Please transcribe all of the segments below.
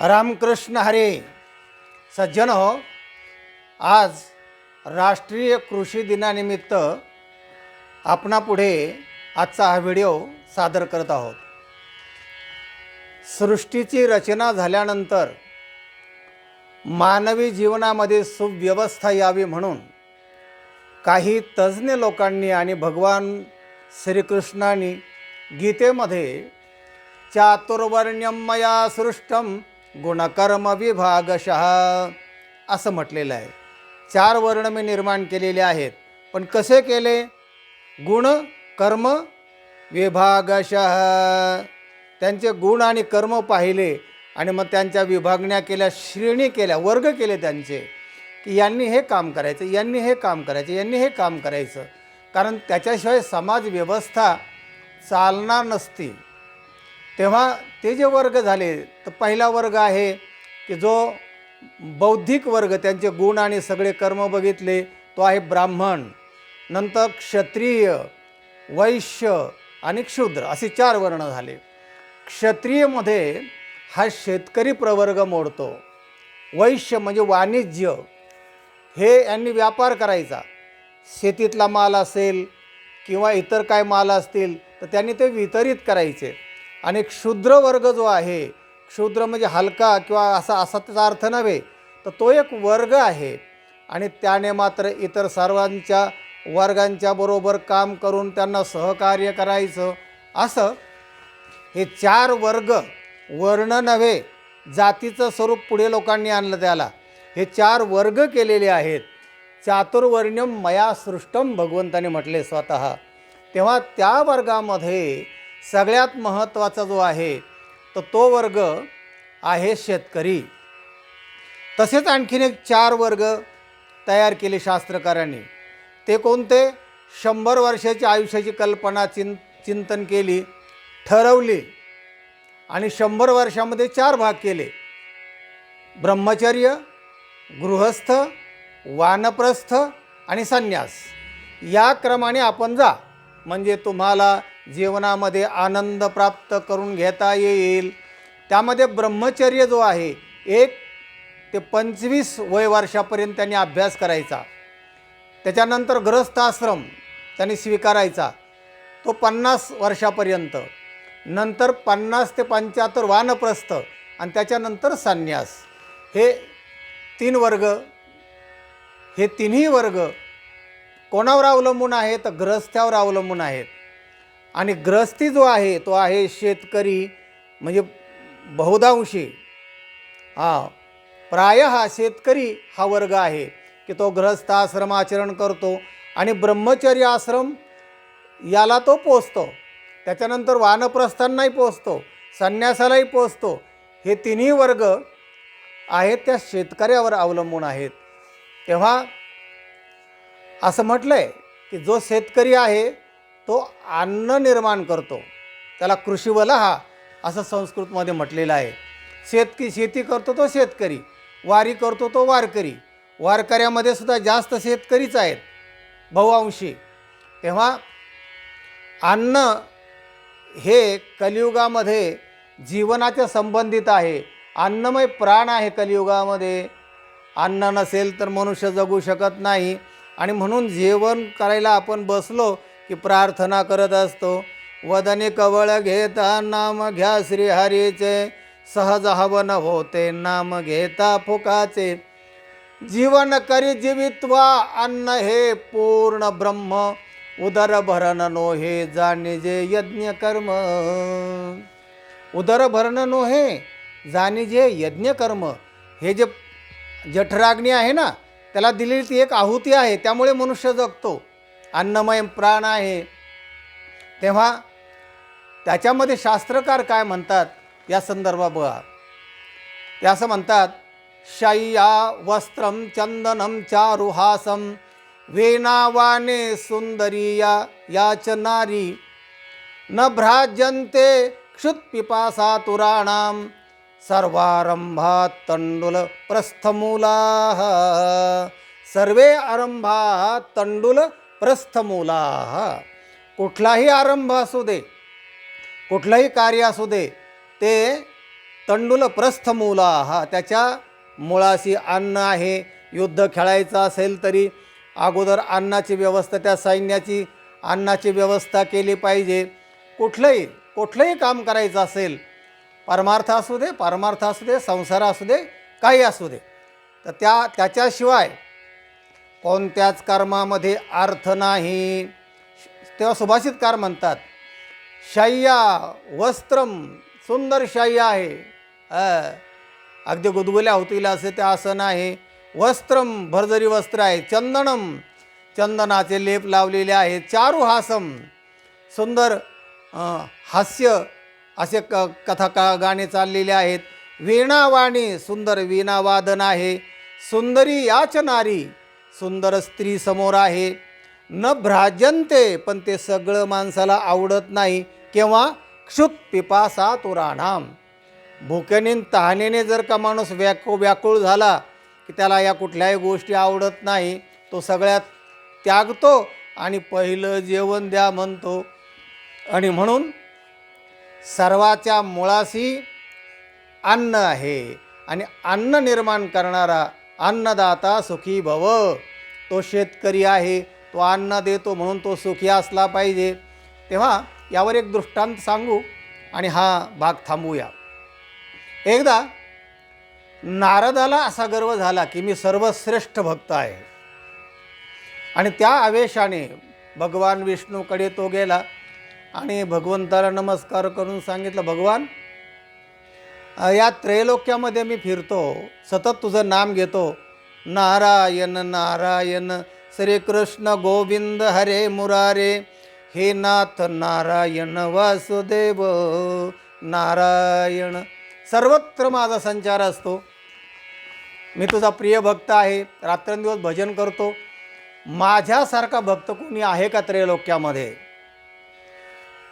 रामकृष्ण हरे सज्जन हो. आज राष्ट्रीय कृषी दिनानिमित्त आपणापुढे आजचा हा व्हिडिओ सादर करत आहोत. सृष्टीची रचना झाल्यानंतर मानवी जीवनामध्ये सुव्यवस्था यावी म्हणून काही तज्ज्ञ लोकांनी आणि भगवान श्रीकृष्णाने गीतेमध्ये चातुर्वर्ण्यमया सृष्टम गुणकर्म विभागशः. असं म्हटलेलं आहे. चार वर्ण मी निर्माण केलेले आहेत. पण कसे केले? गुण कर्म विभागशः. त्यांचे गुण आणि कर्म पाहिले आणि मग त्यांच्या विभागण्या केल्या श्रेणी केल्या वर्ग केले त्यांचे. की यांनी हे काम करायचं यांनी हे काम करायचं यांनी हे काम करायचं. कारण त्याच्याशिवाय समाज व्यवस्था चालणार नसती. तेव्हा ते जे वर्ग झाले तर पहिला वर्ग आहे की जो बौद्धिक वर्ग त्यांचे गुण आणि सगळे कर्म बघितले तो आहे ब्राह्मण. नंतर क्षत्रिय वैश्य आणि क्षुद्र असे चार वर्ण झाले. क्षत्रियमध्ये हा शेतकरी प्रवर्ग मोडतो. वैश्य म्हणजे वाणिज्य. हे यांनी व्यापार करायचा. शेतीतला माल असेल किंवा इतर काय माल असतील तर त्यांनी ते वितरित करायचे. आणि क्षुद्र वर्ग जो आहे क्षुद्र म्हणजे हलका किंवा असा असा त्याचा अर्थ नव्हे तर तो एक वर्ग आहे. आणि त्याने मात्र इतर सर्वांच्या वर्गांच्या बरोबर काम करून त्यांना सहकार्य करायचं असं हे चार वर्ग वर्ण नव्हे जातीचं स्वरूप पुढे लोकांनी आणलं त्याला. हे चार वर्ग केलेले आहेत. चातुर्वर्ण्यम मया सृष्टम भगवंताने म्हटले स्वतः. तेव्हा त्या वर्गामध्ये सगळ्यात महत्त्वाचा जो आहे तर तो वर्ग आहे शेतकरी. तसेच आणखीन एक चार वर्ग तयार केले शास्त्रकारांनी. ते कोणते? शंभर वर्षाच्या आयुष्याची कल्पना चिं चिंतन केली ठरवली आणि शंभर वर्षामध्ये चार भाग केले. ब्रह्मचर्य गृहस्थ वानप्रस्थ आणि संन्यास. या क्रमाने आपण जा. म्हणजे तुम्हाला जीवनामध्ये आनंद प्राप्त करून घेता येईल. त्यामध्ये ब्रह्मचर्य जो आहे एक ते पंचवीस वय वर्षापर्यंत त्यांनी अभ्यास करायचा. त्याच्यानंतर ग्रस्ताश्रम त्यांनी स्वीकारायचा. तो पन्नास वर्षापर्यंत. नंतर पन्नास ते पंच्याहत्तर वानप्रस्थ आणि त्याच्यानंतर संन्यास. हे तीन वर्ग हे तिन्ही वर्ग कोणावर अवलंबून आहेत? तर अवलंबून आहेत. आणि ग्रस्ती जो आहे तो आहे शेतकरी म्हणजे बहुतांशी. हां प्राय हा शेतकरी हा वर्ग आहे की तो ग्रस्त आश्रम आचरण करतो आणि ब्रह्मचर्य आश्रम याला तो पोचतो त्याच्यानंतर वानप्रस्थांनाही पोचतो संन्यासालाही पोचतो हे तिन्ही वर्ग आहेत त्या शेतकऱ्यावर अवलंबून आहेत. तेव्हा असं म्हटलं आहे की जो शेतकरी आहे तो अन्न निर्माण करतो. त्याला कृषीवला हा असं संस्कृतमध्ये म्हटलेलं आहे. शेतकी शेती करतो तो शेतकरी वारी करतो तो वारकरी. वारकऱ्यामध्ये सुद्धा जास्त शेतकरीच आहेत बहुअंशी तेव्हा अन्न हे कलियुगामध्ये जीवनाच्या संबंधित आहे. अन्नमय प्राण आहे कलियुगामध्ये. अन्न नसेल तर मनुष्य जगू शकत नाही. आणि म्हणून जेवण करायला आपण बसलो की प्रार्थना करत असतो. वदने कवळ घेता नाम घ्या श्रीहरीचे. सहज हवन होते नाम घेता फुकाचे. जीवन करी जीवित्वा अन्न हे पूर्ण ब्रह्म. उदर भरण नो हे जाणीजे यज्ञ कर्म. उदर भरण नो हे जाणीजे यज्ञ कर्म. हे जे जठराग्नी आहे ना त्याला दिलेली ती एक आहुती आहे त्यामुळे मनुष्य जगतो. अन्नमय प्राण आहे. तेव्हा त्याच्यामध्ये शास्त्रकार काय म्हणतात? या संदर्भात बघा. ते असं म्हणतात शय्या वस्त्रम चंदनम चारुहासम वेनावाने सुंदरिया याच नारी न भ्राजंते क्षुत्पिपासा तुराणाम सर्वारंभात तंडुल प्रस्थमूला सर्वे आरंभात तंडुल प्रस्थमूला कुठलाही आरंभ असू दे कुठलंही कार्य असू दे ते तंडुल प्रस्थमूला हा त्याच्या मुळाशी अन्न आहे युद्ध खेळायचं असेल तरी अगोदर अन्नाची व्यवस्था त्या सैन्याची अन्नाची व्यवस्था केली पाहिजे. कुठलंही कुठलंही काम करायचं असेल परमार्थ असू दे परमार्थ असू दे संसार असू दे काही असू दे. तर त्या त्याच्याशिवाय कोणत्याच कर्मामध्ये अर्थ नाही. तेव्हा सुभाषितकार म्हणतात शय्या वस्त्रम सुंदर शय्या आहे. अगदी गुदगुल्या होतील असे ते आसन आहे वस्त्रम भरजरी वस्त्र आहे चंदनम चंदनाचे लेप लावलेले आहेत चारुहासम सुंदर हास्य असे क कथा का गाणे चाललेले आहेत. वीणावाणी सुंदर वीणावादन आहे. सुंदरी याच नारी सुंदर स्त्री समोर आहे. न भ्राजंते पण ते सगळं माणसाला आवडत नाही किंवा क्षुत पिपासा तुराणाम भुक्याने तहानेने जर का माणूस व्याको व्याकुळ झाला की त्याला या कुठल्याही गोष्टी आवडत नाही तो सगळ्यात त्यागतो आणि पहिलं जेवण द्या म्हणतो. आणि म्हणून सर्वाच्या मुळाशी अन्न आहे. आणि अन्न निर्माण करणारा अन्नदाता सुखी भव. तो शेतकरी आहे तो अन्न देतो म्हणून तो सुखी असला पाहिजे. तेव्हा यावर एक दृष्टांत सांगू आणि हा भाग थांबूया. एकदा नारदाला असा गर्व झाला की मी सर्वश्रेष्ठ भक्त आहे. आणि त्या आवेशाने भगवान विष्णूकडे तो गेला आणि भगवंताला नमस्कार करून सांगितलं भगवान या त्रैलोक्यामध्ये मी फिरतो. सतत तुझं नाम घेतो. नारायण नारायण श्रीकृष्ण गोविंद हरे मुरारे. हे नाथ नारायण वासुदेव नारायण. सर्वत्र माझा संचार असतो. मी तुझा प्रिय भक्त आहे. रात्रंदिवस भजन करतो. माझ्यासारखा भक्त कोणी आहे का त्रैलोक्यामध्ये?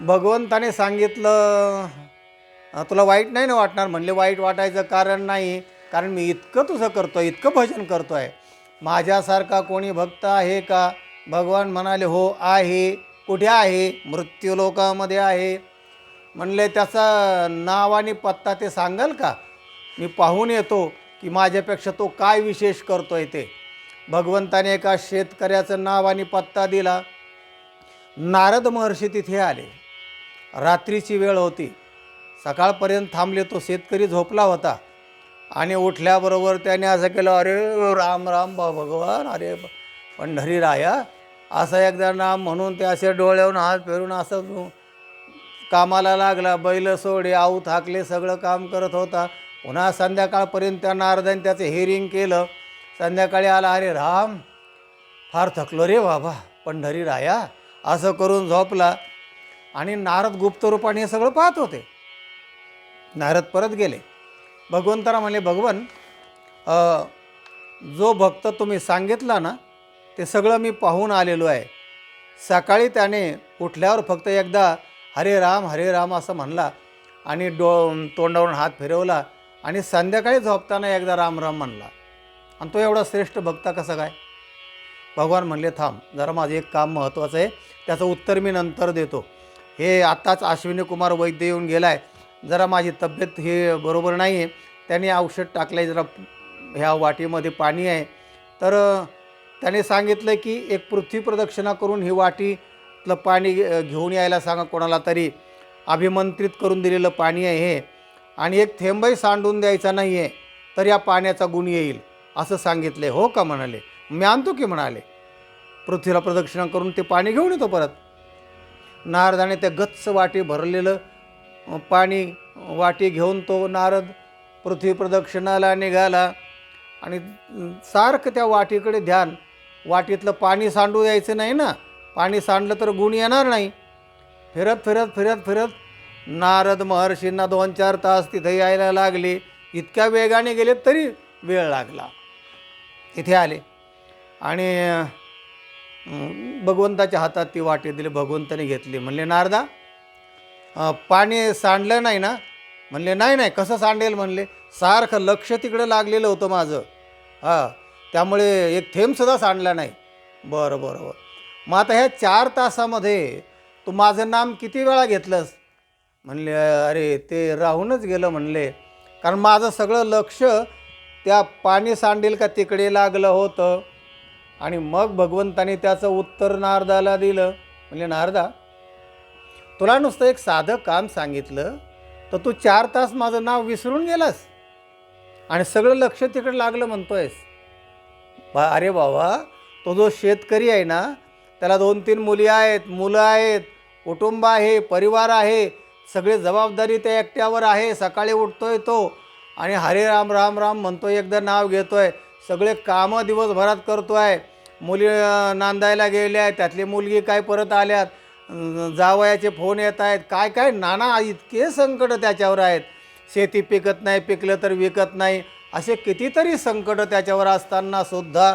भगवंताने सांगितलं तुला वाईट नाही ना वाटणार? म्हणले वाईट वाटायचं कारण नाही. कारण मी इतकं तुझं करतो आहे इतकं भजन करतो आहे माझ्यासारखा कोणी भक्त आहे का? भगवान म्हणाले हो आहे. कुठे आहे? मृत्यूलोकामध्ये आहे. म्हणले त्याचा नाव आणि पत्ता ते सांगाल का? मी पाहून येतो की माझ्यापेक्षा तो काय विशेष करतो आहे ते. भगवंताने एका शेतकऱ्याचं नाव आणि पत्ता दिला. नारद महर्षी तिथे आले. रात्रीची वेळ होती. सकाळपर्यंत थांबले तो शेतकरी झोपला होता. आणि उठल्याबरोबर त्याने असं केलं अरे राम राम बा भगवान अरे पंढरी राया असं एकदा नाम म्हणून ते असे डोळ्यावरून हात फिरून असं कामाला लागला. बैल सोडे आऊ थाकले सगळं काम करत होता. पुन्हा संध्याकाळपर्यंत त्या नारदाने त्याचं हेरिंग केलं. संध्याकाळी आला अरे राम फार थकलो रे बाबा पंढरी राया असं करून झोपला. आणि नारद गुप्त रूपाने हे सगळं पाहत होते. नारद परत गेले. भगवंतरा म्हणले भगवन जो भक्त तुम्ही सांगितला ना ते सगळं मी पाहून आलेलो आहे. सकाळी त्याने उठल्यावर फक्त एकदा हरे राम हरे राम असं म्हणला आणि डो तोंडावरून हात फिरवला आणि संध्याकाळी झोपताना एकदा राम राम म्हणला. आणि तो एवढा श्रेष्ठ भक्त कसा काय? भगवान म्हणले थांब जरा माझं एक काम महत्त्वाचं आहे. त्याचं उत्तर मी नंतर देतो. हे आत्ताच अश्विनी कुमार वैद्य येऊन गेला आहे जरा माझी तब्येत हे बरोबर नाही आहे त्याने औषध टाकलं आहे जरा ह्या वाटीमध्ये पाणी आहे. तर त्याने सांगितलं की एक पृथ्वी प्रदक्षिणा करून ही वाटीतलं पाणी घेऊन यायला सांगा कोणाला तरी. अभिमंत्रित करून दिलेलं पाणी आहे हे. आणि एक थेंबही सांडून द्यायचा नाही आहे तर या पाण्याचा गुण येईल असं सांगितले हो का म्हणाले? मी आणतो की म्हणाले? पृथ्वीला प्रदक्षिणा करून ते पाणी घेऊन येतो परत. नारदाने त्या गच्च वाटी भरलेलं पाणी वाटी घेऊन तो नारद पृथ्वी प्रदक्षिणाला निघाला. आणि सारखं त्या वाटीकडे ध्यान. वाटीतलं पाणी सांडू द्यायचं नाही ना? पाणी सांडलं तर गुण येणार नाही. फिरत फिरत फिरत फिरत नारद महर्षींना दोन चार तास तिथे यायला लागले. इतक्या वेगाने गेले तरी वेळ लागला. तिथे आले. आणि भगवंताच्या हातात ती वाटी दिली. भगवंताने घेतली. म्हणले नारदा पाणी सांडलं नाही ना? म्हणले नाही नाही कसं सांडेल? म्हणले सारखं लक्ष तिकडं लागलेलं होतं माझं. हां त्यामुळे एक थेंबसुद्धा सांडला नाही. बरं बरं बरं. मग आता ह्या चार तासामध्ये तू माझं नाम किती वेळा घेतलंस? म्हणले अरे ते राहूनच गेलं म्हणले. कारण माझं सगळं लक्ष त्या पाणी सांडेल का तिकडे लागलं होतं. आणि मग भगवंताने त्याचं उत्तर नारदाला दिलं. म्हणजे नारदा तुला नुसतं एक साधं काम सांगितलं तर तू चार तास माझं नाव विसरून गेलास. आणि सगळं लक्ष तिकडे लागलं म्हणतोयस. बा अरे बाबा तो जो शेतकरी आहे ना त्याला दोन तीन मुली आहेत मुलं आहेत कुटुंब आहे परिवार आहे सगळी जबाबदारी त्या एकट्यावर आहे सकाळी उठतोय तो आणि हरे राम राम राम म्हणतोय एकदा नाव घेतोय सगळे कामं दिवसभरात करतो आहे मुली नांदायला गेल्या आहेत त्यातली मुलगी काय परत आल्यात जावयाचे फोन येत आहेत. काय काय नाना इतके संकट त्याच्यावर आहेत. शेती पिकत नाही पिकलं तर विकत नाही. असे कितीतरी संकट त्याच्यावर असताना सुद्धा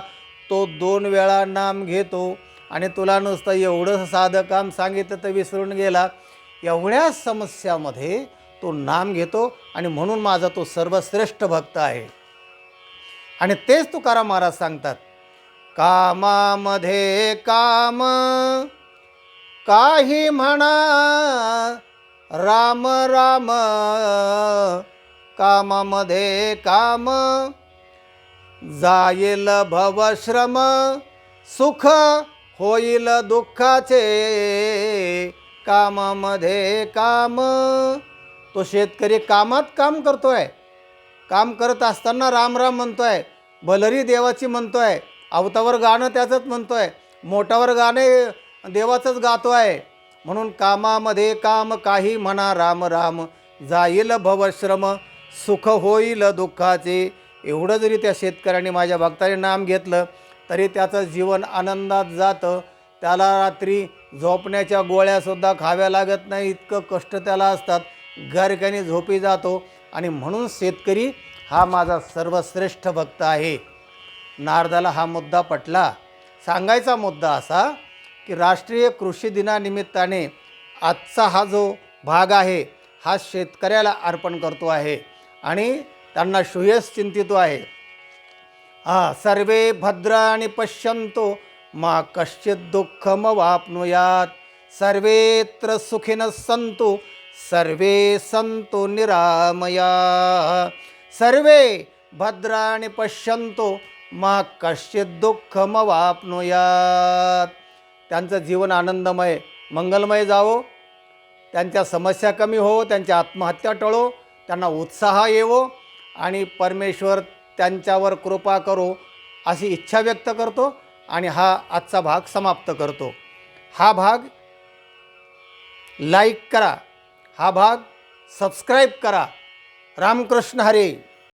तो दोन वेळा नाम घेतो. आणि तुला नुसतं एवढं साधं काम सांगितलं तर विसरून गेला. एवढ्या समस्यामध्ये तो नाम घेतो आणि म्हणून माझा तो सर्वश्रेष्ठ भक्त आहे. आणि तेच तुकाराम महाराज सांगतात कामामध्ये काम काही म्हणा राम राम कामामध्ये काम जाईल भवश्रम सुख होईल दुःखाचे कामामध्ये काम. तो शेतकरी कामात काम करतोय. काम करत असताना राम राम म्हणतोय बलरी देवाची म्हणतोय अवतावर गाणं त्याचंच म्हणतोय मोठावर गाणे देवाचंच गातो आहे. म्हणून कामामध्ये काम काही म्हणा राम राम. जाईल भवश्रम सुख होईल दुःखाचे. एवढं जरी त्या शेतकऱ्याने माझ्या भक्ताने नाम घेतलं तरी त्याचं जीवन आनंदात जातं. त्याला रात्री झोपण्याच्या गोळ्यासुद्धा खाव्या लागत नाही इतकं कष्ट त्याला असतात. गारक्याने झोपी जातो. आणि म्हणून शेतकरी हा माझा सर्वश्रेष्ठ भक्त आहे. नारदाला हा मुद्दा पटला. सांगायचा मुद्दा असा की राष्ट्रीय कृषी दिनानिमित्ताने आजचा हा जो भाग आहे हा शेतकऱ्याला अर्पण करतो आहे आणि त्यांना शुयस चिंतितो आहे. हा सर्वे भद्राणि पश्यन्तो मा कश्चित दुःखम वापनुयात. सर्वेत्र सुखिन संतो सर्वे संतो निरामया. सर्वे भद्राणि पश्यन्तो मा कश्चित दुःखम वापनुयात. त्यांचं जीवन आनंदमय मंगलमय जावो. त्यांच्या समस्या कमी हो त्यांच्या आत्महत्या टळो त्यांना उत्साह येवो आणि परमेश्वर त्यांच्यावर कृपा करो अशी इच्छा व्यक्त करतो आणि हा आजचा भाग समाप्त करतो. हा भाग लाईक करा. हा भाग सबस्क्राईब करा. रामकृष्ण हरे.